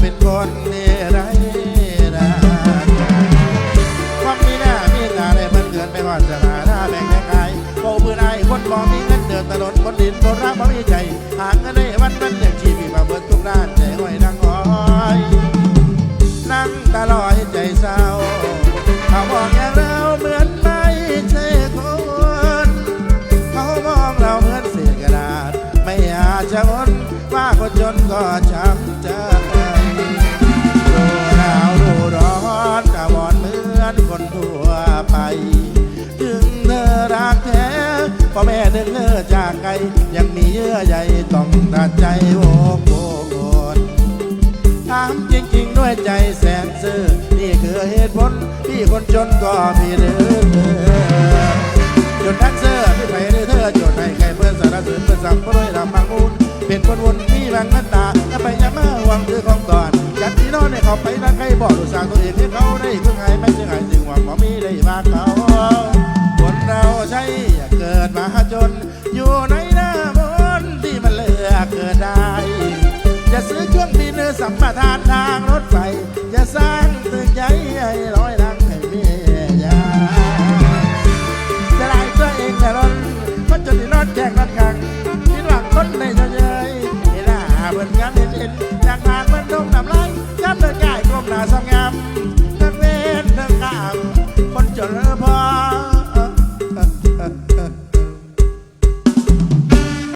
เป็นคนนี่ไรนความมีหน้ามีตาได้มันเกินไปก่อนจะมาหน้าแบ่งแค่กายโอ้ปืนไอ้คนบ่มีเงินเดินตลอดบนดินบนรักบ่มีใจหากเงินได้วันนั้นเลี้ยงชีวิตมาเบิดทุกด้านใจห้อยดังอ้อยนั่งตาลอยใจเศร้าเขาบอกอย่างเราเหมือนไม่ใช่คนเขามองเราเหมือนเศษกระดาษไม่อาจจะพ้นว่าคนจนก็ช้ำ ไป ถึงเธอรักแท้พ่อแม่เดินเลิกจากไกล ยังมีเยื่อใยต้องตัดใจโอ้โหโกนถามจริงๆ ด้วยใจแสนซื่อนี่คือเหตุผลที่คนจนก็มีเดือจนดันเซอร์ไม่ไปหรือเธอจนให้ใครเพื่อนสารสื่อเพื่อนสัมปรยรำบางมูลเป็นคนวนมีบางนันตาอย่าไปอย่ามาหวังถือของก่อนจัดที่นอนให้เขาไปนะใครบอกลูสาวตัวเองให้เขาได้เพื่อไงไม่ใช่ไงสิ วังบ่มีได้มากเขาคนเราใช่เกิดมาจน อยู่ในหน้ามนที่มันเลือกเกิดได้ จะซื้อเครื่องบินหรือสัมปทานทางรถไฟ จะสร้างตึกใหญ่ให้ร้อยลังให้เมียาจะได้ตัวเองแต่รนมันจนที่นอนแจกนอนขังคิดหวังคนในเฉยเยยเวลาเปิดงานเห็นเห็นจากงานมันดงน้ำลายย้ำเดินก่ายกลมหน้าสองงาม